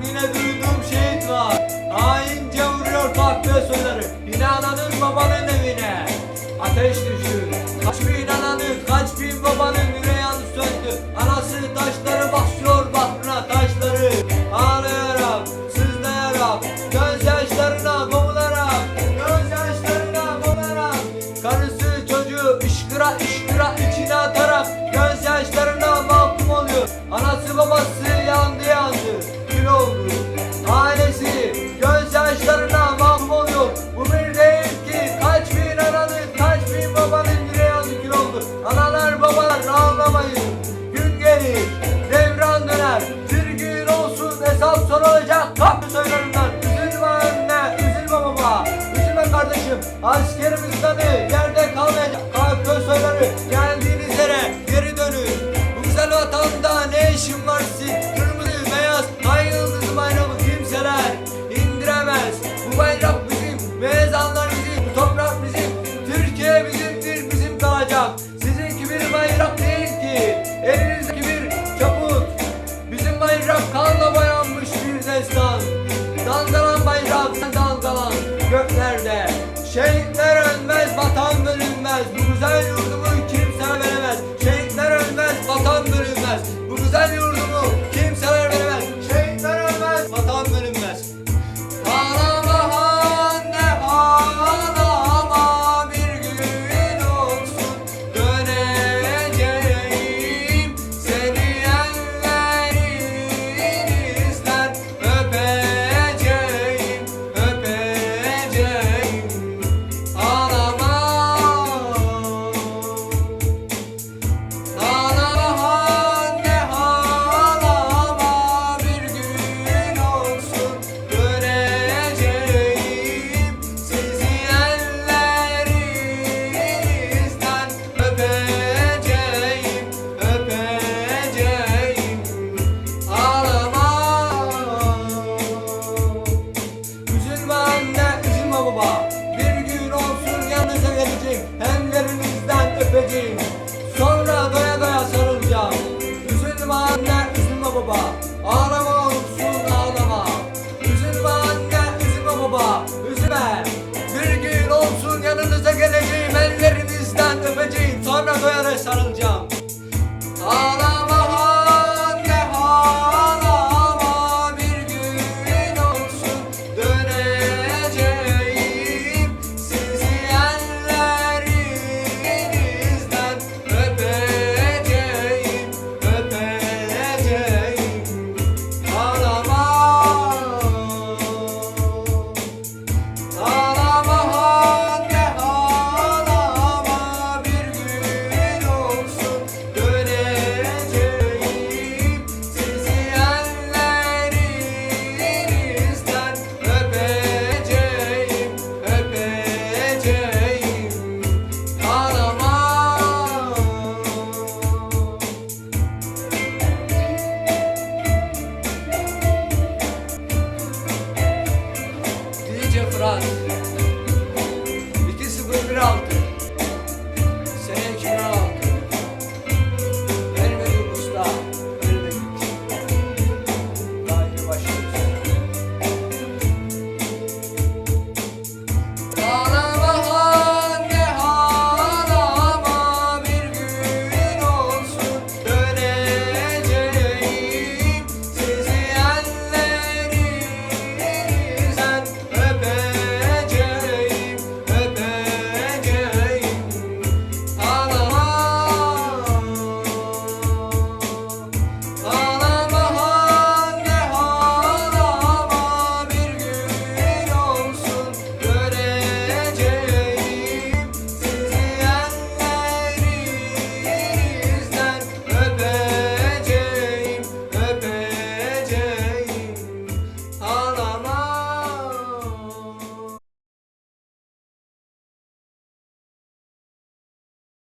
Gönlüm yine duydum şeytan Haince vuruyor farklı sözleri. Yine ananın babanın evine. Ateş düştü Kaç bin ananın kaç bin babanın yüreği yanı söndü. Anası taşları basıyor bahrına taşları. Ağlayarak sızlayarak Göz yaşlarına boğularak Göz yaşlarına boğularak. Karısı çocuğu ışkıra ışkıra içine atarak Right.